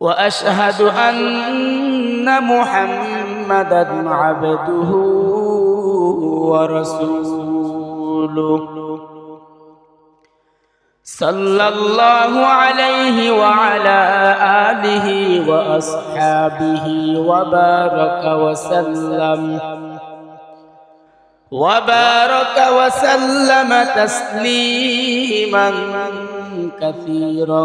وأشهد أن محمدا عبده ورسوله. صلى الله عليه وعلى آله وأصحابه وبارك وسلم. وبارك وسلم تسليما كثيرا.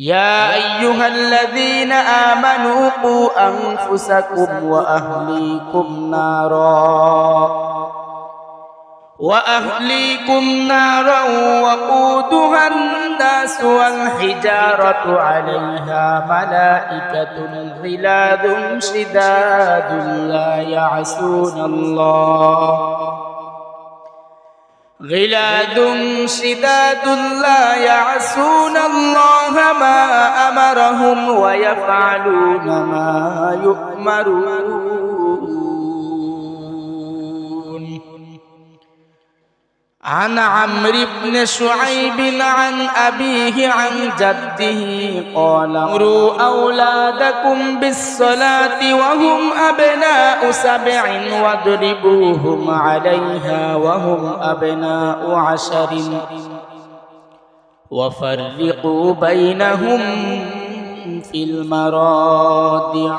يا أيها الذين آمنوا قوا أنفسكم وأهليكم نارا وأهليكم نارا وقودها الناس والحجارة عليها ملائكة غلاظ شداد لا يعصون الله غلاد شداد لا يعصون الله ما أمرهم ويفعلون ما يؤمرون عن عمرو بن شعيب عن أبيه عن جده قال مروا أولادكم بالصلاة وهم أبناء سبع واضربوهم عليها وهم أبناء عشر وفرقوا بينهم في المراضع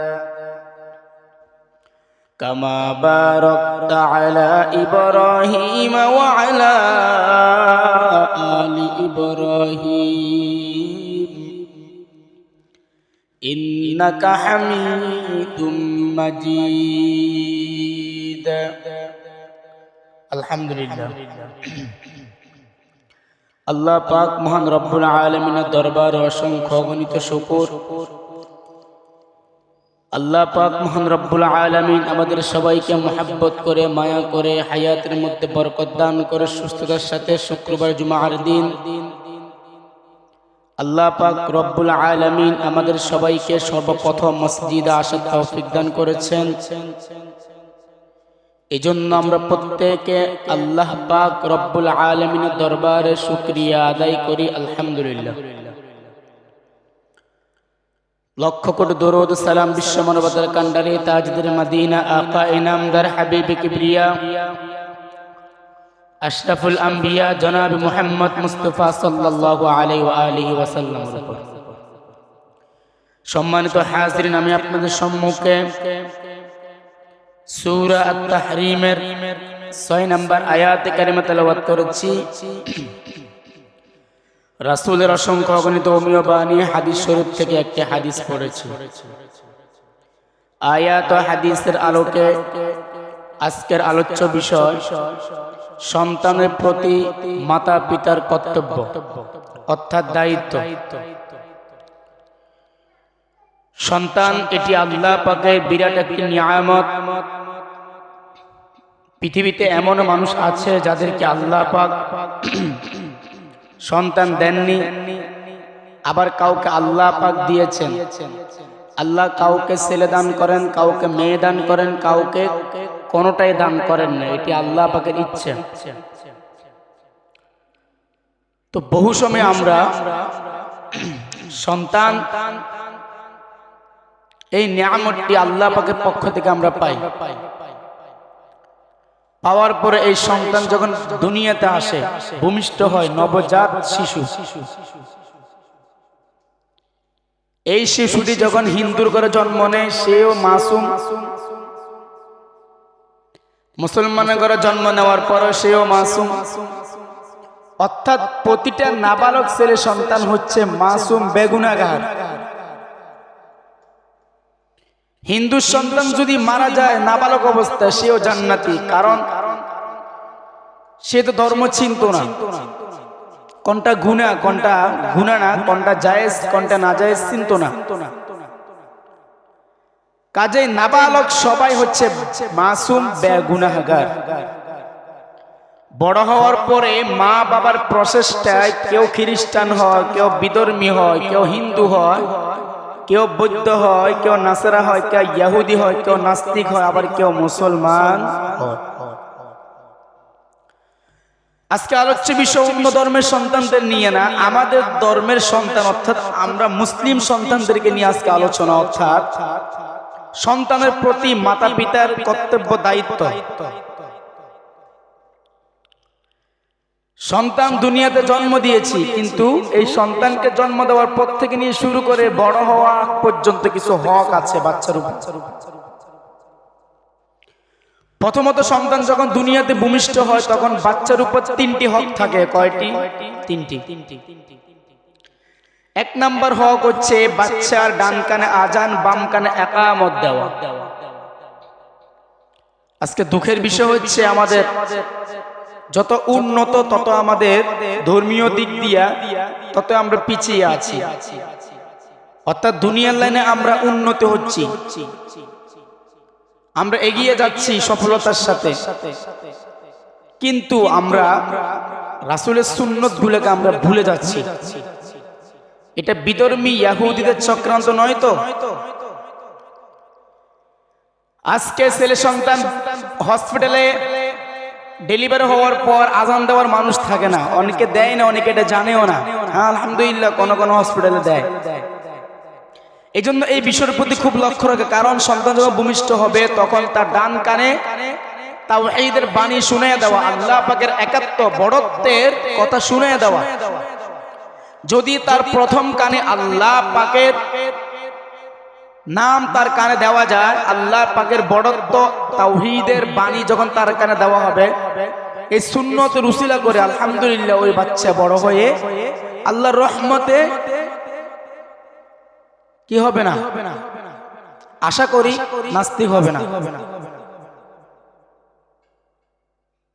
كما باركت على إبراهيم وعلى آل إبراهيم إنك حميد مجيد الحمد لله আল্লাহ পাক মহান রব্বুল আলমিনের দরবার অসংখ্য অগণিত শুকুর আল্লাহ পাক মহান রব্বুল আলমিন আমাদের সবাইকে মহাব্বত করে, মায়া করে, হায়াতের মধ্যে বরকত দান করে, সুস্থতার সাথে শুক্রবার জুমার দিন। আল্লাহ পাক রব্বুল আলমিন আমাদের সবাইকে সর্বপ্রথম মসজিদে আসার তৌফিক দান করেছেন। এই জন্য আমরা প্রত্যেকে আল্লাহ পাক রব্বুল আলমিনের দরবারে শুক্রিয়া আদায় করি, আলহামদুলিল্লাহ। লক্ষ কোটি দরুদ সালাম বিশ্ব মানবতার কান্ডারি তাজদের মদিনা আকা ইনামদার হাবিব কিবরিয়া। আশরাফুল আম্বিয়া জনাব মোহাম্মদ মুস্তফা সাল্লাল্লাহু আলাইহি ওয়া আলিহি ওয়াসাল্লামের উপর সম্মানিত হাজিরিন, আমি আপনাদের সম্মুখে সূরা আত-তাহরিমের 6 নম্বর আয়াতে কারিমা তেলাওয়াত করেছি। রাসূলের অসংখ্য অগণিত অমীয় বাণী হাদিস শরীফ থেকে একটি হাদিস পড়েছি। আয়াত হাদিসের আলোকে আজকের আলোচ্য বিষয় সন্তানের প্রতি মাতা পিতার কর্তব্য, অর্থাৎ দায়িত্ব। সন্তান, এটি আল্লাহ পাকের বিরাট একটি নিয়ামত। পৃথিবীতে এমন মানুষ আছে যাদেরকে আল্লাহ পাক সন্তান দেননি, আবার কাউকে আল্লাহ পাক দিয়েছেন। আল্লাহ কাউকে ছেলে দান করেন, কাউকে মেয়ে দান করেন, কাউকে কোনোটাই দান করেন না, এটি আল্লাহ পাকের ইচ্ছে। তো বহু সময় আমরা সন্তান, এই নিয়ামতটি আল্লাহ পাকের পক্ষ থেকে আমরা পাই। পাওয়ার পরে এই সন্তান যখন দুনিয়াতে আসে, ভূমিষ্ঠ হয়, নবজাত শিশু। এই শিশুটি যখন হিন্দুর করে জন্ম নেয়, সেও মাসুম। মুসলমানের ঘরে জন্ম নেওয়ার পর সেও মাসুম। অর্থাৎ প্রতিটা নাবালক ছেলে সন্তান হচ্ছে মাসুম বেগুনাগার। হিন্দু সন্তান যদি মারা যায় নাবালক অবস্থায় সেও জান্নাতি। কারণ সে তো ধর্ম চিনত না। কোনটা গুণা কোনটা গুণা না, কোনটা জায়েজ, কোনটা না জায়েজ চিনত না। কাজেই নাবালক সবাই হচ্ছে মাসুম বেগুনাহগার বড় হওয়ার পরে মা বাবার প্রসেসটায় কেউ খ্রিস্টান হয়, কেউ বিধর্মী হয়, কেউ হিন্দু হয়। কেউ বৌদ্ধ হয়, কেউ নাসারা হয়, কেউ ইয়াহুদি হয়, কেউ নাস্তিক হয়, আবার কেউ মুসলমান আজকে আলোচ্য বিষয় অন্য ধর্মের সন্তানদের নিয়ে না, আমাদের ধর্মের সন্তান, অর্থাৎ আমরা মুসলিম সন্তানদেরকে নিয়ে আজকে আলোচনা, অর্থাৎ সন্তানের প্রতি মাতা পিতার কর্তব্য, দায়িত্ব। সন্তান দুনিয়াতে জন্ম দিয়েছি, কিন্তু এই সন্তানকে জন্ম দেওয়ার পর থেকে নিয়ে শুরু করে বড় হওয়া পর্যন্ত কিছু হক আছে বাচ্চার প্রথমত সন্তান যখন দুনিয়াতে ভূমিষ্ঠ হয়, তখন বাচ্চার উপর তিনটি হক থাকে। কয়টি? তিনটি। এক নাম্বার হক হচ্ছে বাচ্চার ডান কানে আজান, বাম কানে একামত দেওয়া। আজকে দুঃখের বিষয় হচ্ছে আমাদের যত উন্নত, তত আমাদের ধর্মীয় দিক দিয়া তত আমরা পিছিয়ে আছি। অর্থাৎ দুনিয়ার লাইনে আমরা উন্নত হচ্ছি। আমরা এগিয়ে যাচ্ছি সফলতার সাথে। কিন্তু আমরা রাসুলের সুন্নত গুলোকে আমরা ভুলে যাচ্ছি। এটা বিধর্মী ইয়াহুদিদের চক্রান্ত নয় তো? আজকে ছেলে সন্তান হসপিটালে ডেলিভারি হওয়ার পর আজান দেওয়ার মানুষ থাকে না। অনেকে দেয় না, অনেকে এটা জানেও না। হ্যাঁ আলহামদুলিল্লাহ, কোনো কোনো হসপিটালে দেয়। এই জন্য এই বিষয়ের প্রতি খুব লক্ষ্য রাখে, কারণ সন্তান যখন ভূমিষ্ঠ হবে, তখন তার ডান কানে তাও এইদের বাণী শুনে দেওয়া, আল্লাহ পাকের একাত্ম বড়ত্বের কথা শুনে দেওয়া। যদি তার প্রথম কানে আল্লাহ পাকের নাম তার কানে দেওয়া যায়। আল্লাহ পাকের বড়ত্ব তাওহীদের বাণী যখন তার কানে দেওয়া হবে, এই সুন্নত রুসিলা করে আলহামদুলিল্লাহ ওই বাচ্চা বড় হয়ে আল্লাহর রহমতে কি হবে না? আশা করি নাস্তিক হবে না।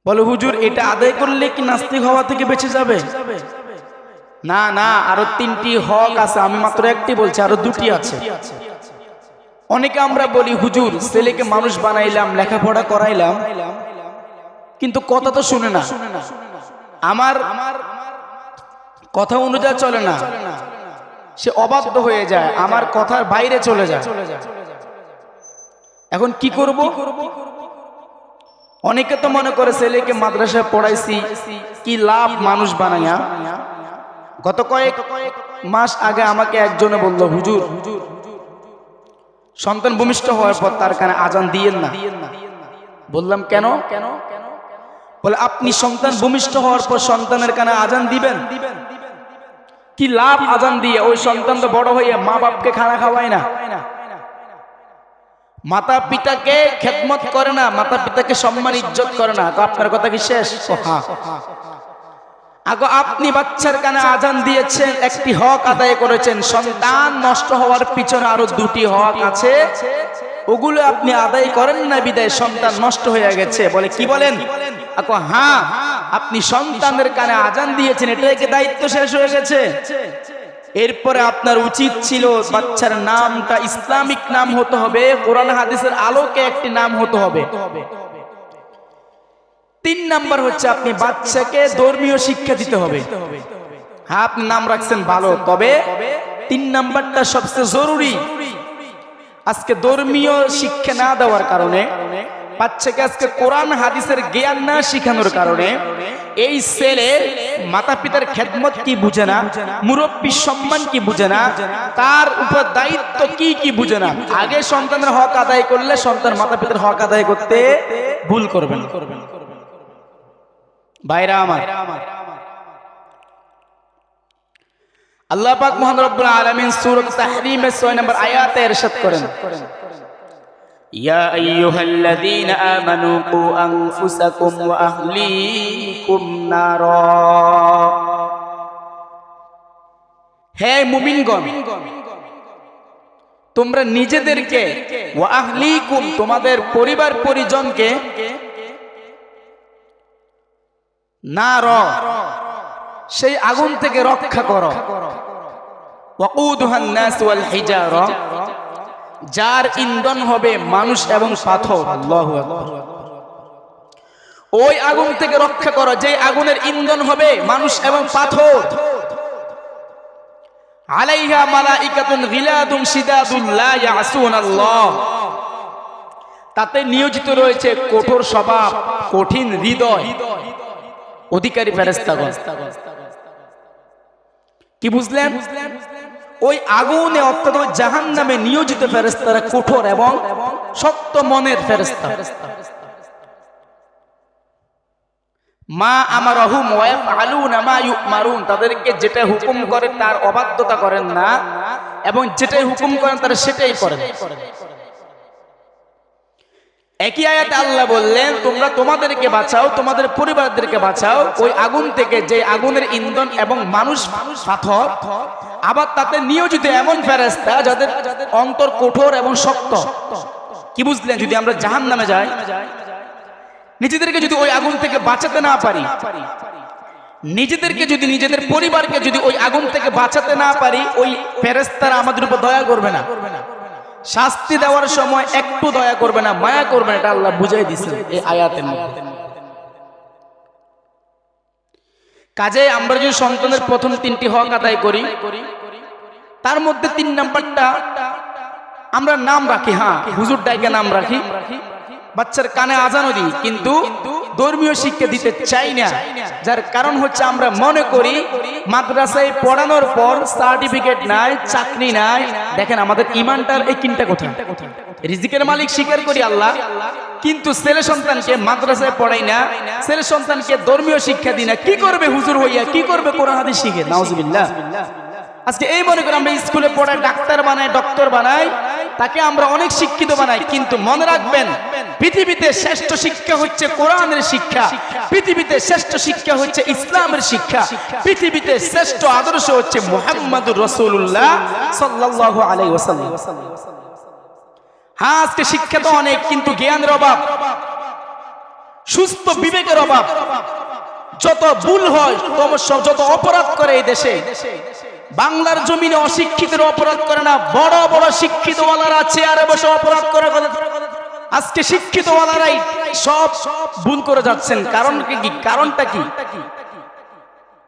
বলে, হুজুর, এটা আদায় করলে কি নাস্তিক হওয়া থেকে বেঁচে যাবে? না না, আরও তিনটি হক আছে। আমি মাত্র একটি বলছি, আরও দুটি আছে। অনেকে আমরা বলি, হুজুর, ছেলেকে মানুষ বানাইলাম, লেখাপড়া করাইলাম, কিন্তু কথা তো শুনে না। আমার কথা অনুযায়ী চলে না। সে অবাধ্য হয়ে যায়, আমার কথার বাইরে চলে যায়। এখন কি করব? অনেকে তো মনে করে, ছেলেকে মাদ্রাসায় পড়াইছি, কি লাভ মানুষ বানাইয়া? গত কয়েক মাস আগে আমাকে একজনে বলল, হুজুর সন্তান ভূমিষ্ঠ হওয়ার পর তার কানে আজান দিয়েন না। বললাম, কেন? কেন কেন বলে, আপনি সন্তান ভূমিষ্ঠ হওয়ার পর সন্তানের কানে আজান দিবেন। কি লাভ আজান দিয়ে? ওই সন্তান তো বড় হইয়া মা বাপকে খানা খাওয়ায় না। মাতা পিতাকে খেদমত করে না মাতা পিতাকে সম্মান ইজ্জত করে না। তো আপনার কথা কি শেষ? হ্যাঁ আগো আপনি বাচ্চার কানে আজান দিয়েছেন, একটি হক আদায় করেছেন, সন্তান নষ্ট হওয়ার পিছনে আরও দুটি হক আছে। ওগুলো আপনি আদায় করেন না বিদায়, সন্তান নষ্ট হয়ে গেছে। বলে কি বলেন? আকো হ্যাঁ আপনি সন্তানের কানে আজান দিয়েছেন, এটাই কি দায়িত্ব শেষ হয়ে গেছে? এরপরে আপনার উচিত ছিল বাচ্চার নামটা ইসলামিক নাম হতে হবে, কোরআন হাদিসের আলোকে একটি নাম হতে হবে। তিন নাম্বার হচ্ছে আপনি বাচ্চাকে ধর্মীয় শিক্ষা দিতে হবে। হ্যাঁ আপনি নাম রাখছেন ভালো, তবে তিন নাম্বারটা সবচেয়ে জরুরি। আজকে ধর্মীয় শিক্ষা না দেওয়ার কারণে, বাচ্চাকে আজকে কোরআন, হাদিসের জ্ঞান না শিখানোর কারণে, এই ছেলের মাতা পিতার খেদমত কি বুঝে না মুরব্বী সম্মান কি বুঝে না, তার উপর দায়িত্ব কি কি বুঝে না, আগে সন্তানের হক আদায় করলে সন্তান মাতা পিতার হক আদায় করতে ভুল করবেন করবেন বাইরা আমার। আল্লাহ পাক মোহাম্মদ রব্বুল আলামিন সূরা তাহরীমের 6 নম্বর আয়াতে ইরশাদ করেন। ইয়া আমানু কু আনফুসাকুম ওয়া আহলিকুম নারা। হে মুমিনগণ, তোমরা নিজেদেরকে ওয়া আহলিকুম, তোমাদের পরিবার পরিজনকে না র সেই আগুন থেকে রক্ষা করো। যার ইন্ধন হবে মানুষ এবং পাথর। ওই আগুন থেকে রক্ষা করো, যে আগুনের ইন্ধন হবে মানুষ এবং পাথর। আলাইহা মালাইকাতুন গিলাদুন শিদাদুন লা ইয়াসুনাল্লাহ। তাতে নিয়োজিত রয়েছে কঠোর স্বভাব, কঠিন হৃদয়। অধিকারী ফেরেস্তাগণ কি বুঝলেন? ওই আগুনে অর্থাৎ ওই জাহান নামে নিয়োজিত ফেরেস্তারা কঠোর এবং শক্ত মনের ফেরেস্তা মা আমার অহুম মারুন তাদেরকে যেটা হুকুম করে তার অবাধ্যতা করেন না এবং যেটাই হুকুম করেন তারা সেটাই করেন। একই আয়াতে আল্লাহ বললেন, তোমরা তোমাদেরকে বাঁচাও, তোমাদের পরিবারদেরকে বাঁচাও। ওই আগুন থেকে যে আগুনের ইন্ধন এবং মানুষ পাথর, আবার তাতে নিয়োজিত এমন ফেরেস্তা যাদের অন্তর কঠোর এবং শক্ত। কি বুঝলেন? যদি আমরা জাহান নামে যাই, নিজেদেরকে যদি ওই আগুন থেকে বাঁচাতে না পারি, নিজেদেরকে যদি নিজেদের পরিবারকে যদি ওই আগুন থেকে বাঁচাতে না পারি, ওই ফেরেস্তারা আমাদের উপর দয়া করবে না। শাস্তি দেওয়ার সময় একটু দয়া করবে না, মায়া করবে না, এটা আল্লাহ বুঝাই দিছে এই আয়াতের মধ্যে। কাজে আমরা যদি সন্তানের প্রথম তিনটি হক আদায় করি, তার মধ্যে তিন নাম্বারটা আমরা নাম রাখি হ্যাঁ হুজুর ডাইকে নাম রাখি, বাচ্চার কানে আজানো দিই, কিন্তু ধর্মীয় শিক্ষা দিতে চাই না। যার কারণ হচ্ছে আমরা মনে করি মাদ্রাসায় পড়ানোর পর সার্টিফিকেট নাই, চাকরি নাই। দেখেন আমাদের ইমানটার এই কিনটা কোথায়? রিজিকের মালিক স্বীকার করি আল্লাহ, কিন্তু ছেলে সন্তানকে মাদ্রাসায় পড়াই না, ছেলে সন্তানকে ধর্মীয় শিক্ষা দিই না। কি করবে হুজুর হইয়া কি করবে কোরআন হাদিস শিখে? নাউজুবিল্লাহ। আজকে এই মনে করি আমরা স্কুলে পড়ায় ডাক্তার বানাই ডক্টর বানাই তাকে আমরা অনেক শিক্ষিত বানাই, কিন্তু মনে রাখবেন পৃথিবীতে শ্রেষ্ঠ শিক্ষা হচ্ছে কোরআনের শিক্ষা। পৃথিবীতে শ্রেষ্ঠ শিক্ষা হচ্ছে ইসলামের শিক্ষা। পৃথিবীতে শ্রেষ্ঠ আদর্শ হচ্ছে মোহাম্মদুর রসুল্লাহ সাল্লাল্লাহু আলাইহি ওয়াসাল্লাম। হ্যাঁ আজকে শিক্ষা তো অনেক, কিন্তু জ্ঞানের অভাব। সুস্থ বিবেকের অভাব। যত ভুল হয় যত অপরাধ করে এই দেশে। বাংলার জমিনে অশিক্ষিতের অপরাধ করে না, বড় বড় শিক্ষিত ওয়ালারা চেয়ারে বসে অপরাধ করে আজকে শিক্ষিত ওয়ালারাই সব ভুল করে যাচ্ছেন। কারণ কি? কারণটা কি?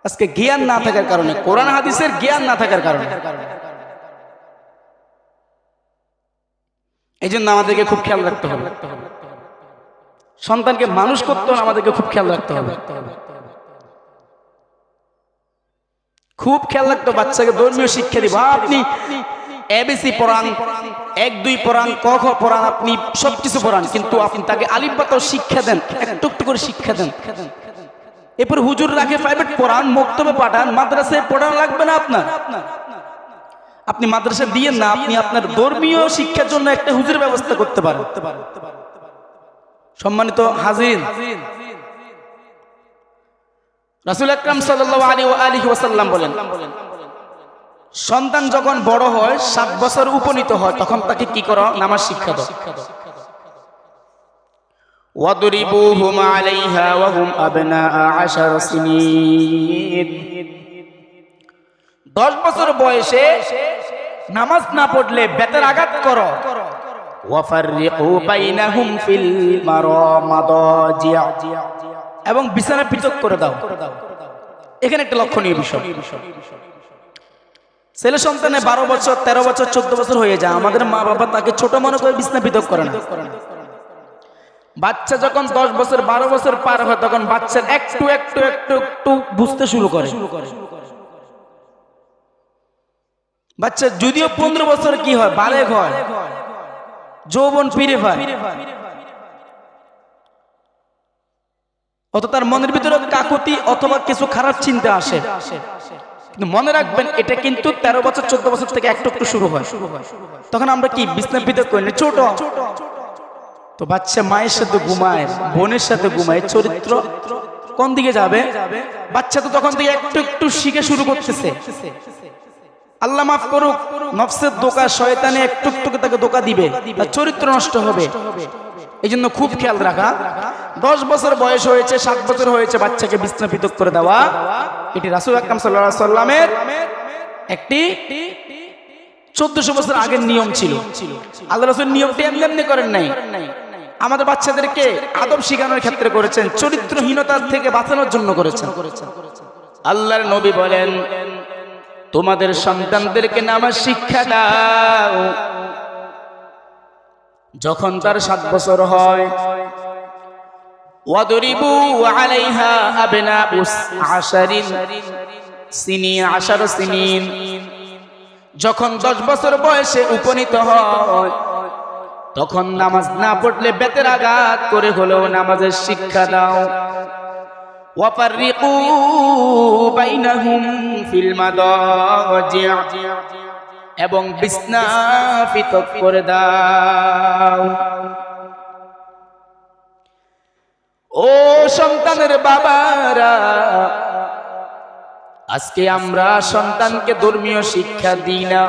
আজকে জ্ঞান না থাকার কারণে, কোরআন হাদিসের জ্ঞান না থাকার কারণে। এই জন্য আমাদেরকে খুব খেয়াল রাখতে হবে। সন্তানকে মানুষ করতে হলে আমাদেরকে খুব খেয়াল রাখতে হবে। খুব খেয়াল রাখতো বাচ্চাকে ধর্মীয় শিক্ষা দিব। আপনি এবিসি পড়ান, এক, দুই পড়ান, ক খ পড়ান, আপনি সবকিছু পড়ান, কিন্তু আপনি তাকে আলিফবাতাও শিক্ষা দেন একটু একটু করে শিক্ষা দেন। এরপর হুজুর রাখে প্রাইভেট পড়ান, মক্তবে পাঠান, মাদ্রাসায় পড়ানো লাগবে না আপনার? আপনি মাদ্রাসা দিয়ে না, আপনি আপনার ধর্মীয় শিক্ষার জন্য একটা হুজুর ব্যবস্থা করতে পারেন। সম্মানিত হাজির, রাসুল আকরাম সাল্লাল্লাহু আলাইহি ওয়া আলিহি ওয়াসাল্লাম বলেন সন্তান যখন বড় হয় সাত বছর উপনীত হয় তখন তাকে কি করো? নামাজ শিক্ষা দাও। 10 বছর বয়সে নামাজ না পড়লে বেতের আঘাত করো। এবং বিছানা পৃথক করে দাও। এখানে একটা লক্ষণীয় বিষয়। ছেলে সন্তানে বারো বছর, তেরো বছর, চোদ্দ বছর হয়ে যায়। আমাদের মা বাবা তাকে ছোট মনে করে বিছনা পৃথক করে না। বাচ্চা যখন দশ বছর, বারো বছর পার হয়, তখন বাচ্চার একটু একটু একটু একটু বুঝতে শুরু করে। বাচ্চা যদিও পনেরো বছর কি হয়, বালেগ হয়, যৌবন ফিরে পায় অত তার মনের ভিতরে কাকুতি অথবা কিছু খারাপ চিন্তা আসে। মনে রাখবেন, এটা কিন্তু তেরো বছর, চোদ্দ বছর থেকে একটু একটু শুরু হয়। তখন আমরা কি বিছনা বিদক করি ছোট। তো বাচ্চা মায়ের সাথে ঘুমায়, বোনের সাথে ঘুমায়, চরিত্র কোন দিকে যাবে? বাচ্চা তো তখন থেকে একটু একটু শিখে শুরু করতেছে। আল্লাহ মাফ করুক, নফসের দোকা শয়তানে একটু একটু তাকে দোকা দিবে, তার চরিত্র নষ্ট হবে। এই জন্য খুব খেয়াল রাখা। দশ বছর বয়স হয়েছে সাত বছর হয়েছে বাচ্চাকে বিছনা পৃথক করে দেওয়া। এটি রাসুল আকরাম সাল্লাহ সাল্লামের একটি চোদ্দশো বছর আগের নিয়ম ছিল। আল্লাহ রসুল নিয়মটি এমনি এমনি করেন নাই। আমাদের বাচ্চাদেরকে আদব শিখানোর ক্ষেত্রে করেছেন চরিত্রহীনতার থেকে বাঁচানোর জন্য করেছেন। আল্লাহর নবী বলেন তোমাদের সন্তানদেরকে নামাজ শিক্ষা দাও। যখন তার সাত বছর হয় যখন দশ বছর বয়সে উপনীত হয়, তখন নামাজ না পড়লে বেতের আঘাত করে হলেও নামাজের শিক্ষা দাও। ওয়াফাররিকু বাইনাহুম ফিল এবং বিছনা করে দাও। ও সন্তানের বাবারা, আজকে আমরা সন্তানকে ধর্মীয় শিক্ষা দিই না।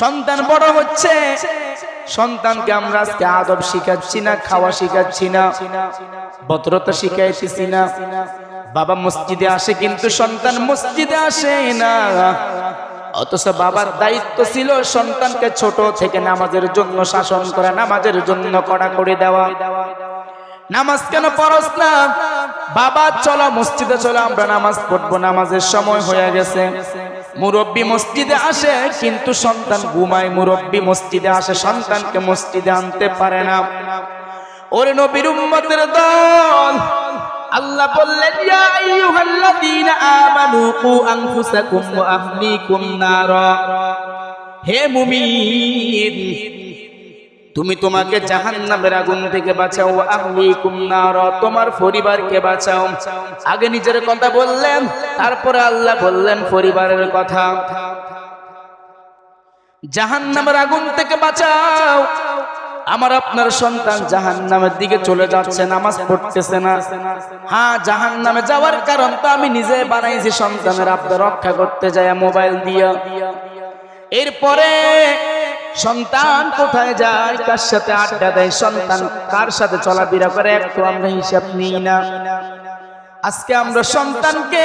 সন্তান বড় হচ্ছে, সন্তানকে আমরা আজকে আদব শিখাচ্ছি না, খাওয়া শিখাচ্ছি না, ভদ্রতা শিখাইতেছি না। বাবা মসজিদে আসে কিন্তু সন্তান মসজিদে আসে না। অথচ বাবার দায়িত্ব ছিল সন্তানকে ছোট থেকে নামাজের জন্য শাসন করা, নামাজের জন্য কড়া করে দেওয়া। নামাজ কেন পড়স না? বাবা, চলো মসজিদে চলো, আমরা নামাজ পড়ব। নামাজের সময় হয়ে গেছে। মুরব্বী মসজিদে আসে, কিন্তু সন্তান ঘুমায়। মুরব্বী মসজিদে আসে, সন্তানকে মসজিদে আনতে পারে না। ওরে নবীর উম্মতের দল আল্লাহ বললেন, ইয়া আইয়ুহাল্লাযীনা আমানু কু আনফুসাকুম ওয়া আহলিকুম নারা। হে মুমিন, তুমি তোমাকে জাহান্নামের আগুন থেকে বাঁচাও আহলিকুম নার, তোমার পরিবারকে বাঁচাও। আগে নিজের কথা বললেন, তারপরে আল্লাহ বললেন পরিবারের কথা। জাহান্নামের আগুন থেকে বাঁচাও। আমার আপনার সন্তান জাহান নামের দিকে চলে যাচ্ছে, নামাজ পড়তেছে না। হ্যাঁ জাহান নামে যাওয়ার কারণ তো আমি নিজে বানাইছি সন্তানের আপনার রক্ষা করতে যায় মোবাইল দিয়া। এরপরে সন্তান কোথায় যায়, কার সাথে আড্ডা দেয়, সন্তান কার সাথে চলাফেরা করে, একটু আমরা হিসাব নিই না। আজকে আমরা সন্তানকে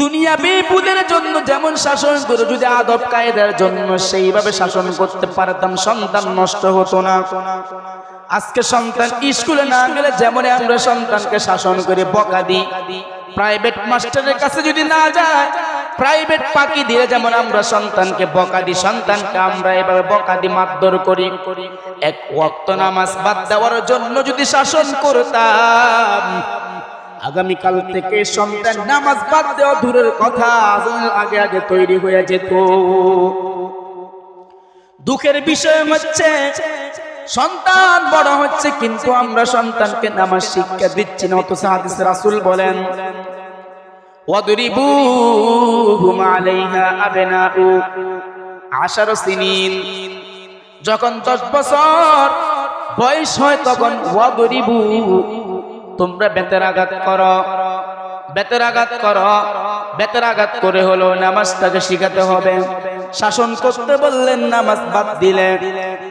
দুনিয়া বিপুদের জন্য যেমন শাসন করে, যদি আদব কায়দার জন্য সেইভাবে শাসন করতে পারতাম, সন্তান নষ্ট হতো না। আজকে সন্তান স্কুলে না গেলে যেমন আমরা সন্তানকে শাসন করে বকা দিই। প্রাইভেট মাস্টারের কাছে যদি না যায়, প্রাইভেট পাকি দিয়ে যেমন আমরা সন্তানকে বকা দিই, সন্তানকে আমরা এভাবে বকা দিই, মারধর করি। এক ওয়াক্ত নামাজ বাদ দেওয়ার জন্য যদি শাসন করতাম আগামীকাল থেকে সন্তান নামাজ বাদ দেওয়া দূরের কথা আগে আগে তৈরি হয়ে যেত। দুঃখের বিষয় হচ্ছে, সন্তান বড় হচ্ছে কিন্তু আমরা সন্তানকে নামাজ শিক্ষা দিচ্ছি না, অথচ হাদিস রাসূল বলেন যখন দশ বছর বয়স হয় তখন তোমরা বেতের আঘাত করো। বেতের আঘাত করো। বেতের আঘাত করে হলো নামাজ তাকে শিখাতে হবে। শাসন করতে বললেন, নামাজ বাদ দিলে।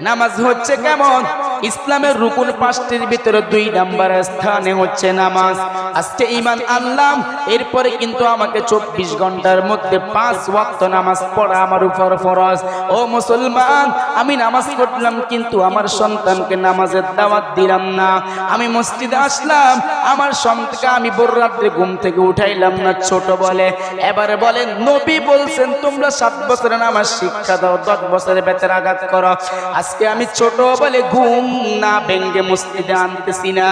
নামাজ হচ্ছে কেমন? ইসলামের রুকুন পাঁচটির ভিতরে দুই নাম্বার স্থানে হচ্ছে নামাজ। আজকে ইমান আনলাম, এরপরে কিন্তু আমাকে চব্বিশ ঘণ্টার মধ্যে পাঁচ ওয়াক্ত নামাজ পড়া আমার উপর ফরজ। ও মুসলমান, আমি নামাজ পড়লাম কিন্তু আমার সন্তানকে নামাজের দাওয়াত দিলাম না। আমি মসজিদে আসলাম, আমার সন্তানকে আমি বড় রাত্রে ঘুম থেকে উঠাইলাম না, ছোট বলে। এবারে বলেন, নবী বলছেন, তোমরা সাত বছরের নামাজ শিক্ষা দাও, দশ বছরের বেতের আঘাত করো। আজকে আমি ছোট বলে ঘুম না ভেঙ্গে মসজিদে আনতেছি না।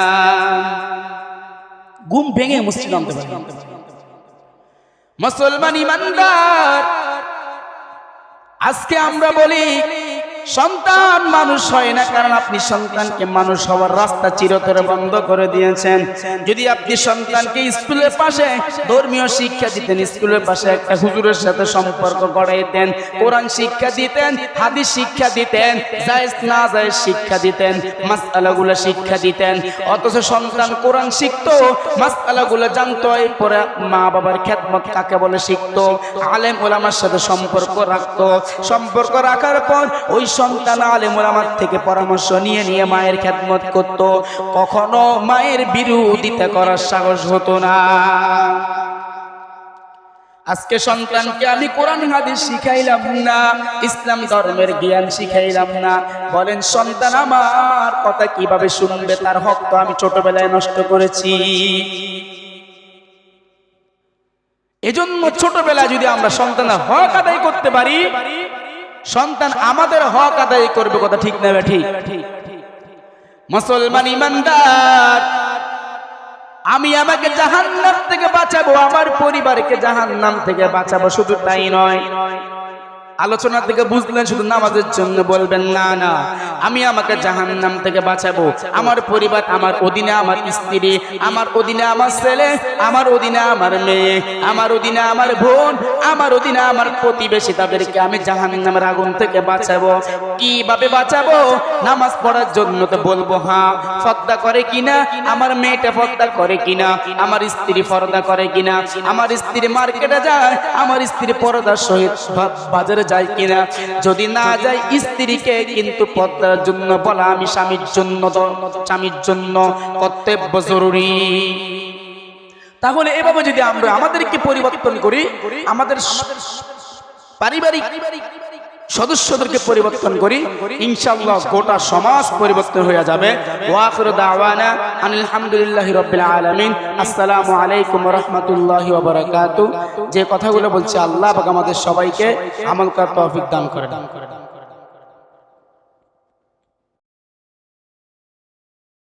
ঘুম ভেঙে মসজিদে আনতে মুসলমান ইমানদার। আজকে আমরা বলি সন্তান মানুষ হয় না, কারণ আপনি সন্তানকে মানুষ হওয়ার রাস্তা চিরতরে বন্ধ করে দিয়েছেন। যদি আপনি সন্তানকে স্কুলের পাশে ধর্মীয় শিক্ষা দিতেন, স্কুলের পাশে একটা হুজুরের সাথে সম্পর্ক গড়াইতেন, কোরআন শিক্ষা দিতেন, হাদিস শিক্ষা দিতেন, জায়েজ না জায়েজ শিক্ষা দিতেন, মাসআলাগুলো শিক্ষা দিতেন, অথচ সন্তান কোরআন শিখতো, মাসআলাগুলো জানতো, এরপরে মা বাবার খেদমত কাকে বলে শিখতো, আলেম ওলামার সাথে সম্পর্ক রাখতো। সম্পর্ক রাখার পর ওই সন্তান আলেম ওলামার থেকে পরামর্শ নিয়ে নিয়ে মায়ের খেদমত করত। কখনো মায়ের বিরোধিতা করার সাহস হতো না। আজকে সন্তানকে আমি কোরআন হাদিস শিখাইলাম না, ইসলাম ধর্মের জ্ঞান শিখাইলাম না। বলেন, সন্তান আমার কথা কীভাবে শুনবে? তার হক তো আমি ছোটবেলায় নষ্ট করেছি। এজন্য ছোটবেলায় যদি আমরা সন্তানের হক আদায় করতে পারি সন্তান আমাদের হক আদায় করবে, কথা ঠিক না ঠিক মুসলমান ইমানদার, আমি আমাকে জাহান্নাম থেকে বাঁচাবো, আমার পরিবারকে জাহান্নাম থেকে বাঁচাবো, শুধু তাই নয়। আলোচনা থেকে বুঝলেন, শুধু নামাজের জন্য বলবেন, না না, আমি আমাকে জাহান্নাম থেকে বাঁচাবো। আমার পরিবার, আমার অধীনে আমার স্ত্রী, আমার অধীনে আমার ছেলে, আমার অধীনে আমার মেয়ে, আমার অধীনে আমার বোন, আমার অধীনে আমার প্রতিবেশী, তাদেরকে আমি জাহান্নামের আগুন থেকে বাঁচাবো। কীভাবে বাঁচাবো? নামাজ পড়ার জন্য তো বলব হ্যাঁ ফর্দা করে কিনা? আমার মেয়েটা ফর্দা করে কিনা? আমার স্ত্রী পর্দা করে কিনা? আমার স্ত্রী মার্কেটে যায়, আমার স্ত্রী পর্দার সহিত বাজারে যায় কিনা? যদি না যায়, স্ত্রীকে কিন্তু পর্দার জন্য বলা আমি স্বামীর জন্য স্বামীর জন্য কর্তব্য জরুরি। তাহলে এভাবে যদি আমরা আমাদেরকে পরিবর্তন করি, আমাদের পারিবারিক সদস্যদেরকে পরিবর্তন করি, ইনশাআল্লাহ গোটা সমাজ পরিবর্তন হয়ে যাবে। ওয়াখির দাওয়ানা আলহামদুলিল্লাহ হামদুলিল্লাহি আলমিন। আসসালামু আলাইকুম রাহমাতুল্লাহি ওয়া বারাকাতু যে কথাগুলো বলছে আল্লাহ আমাদের সবাইকে আমল করার তৌফিক দান করেন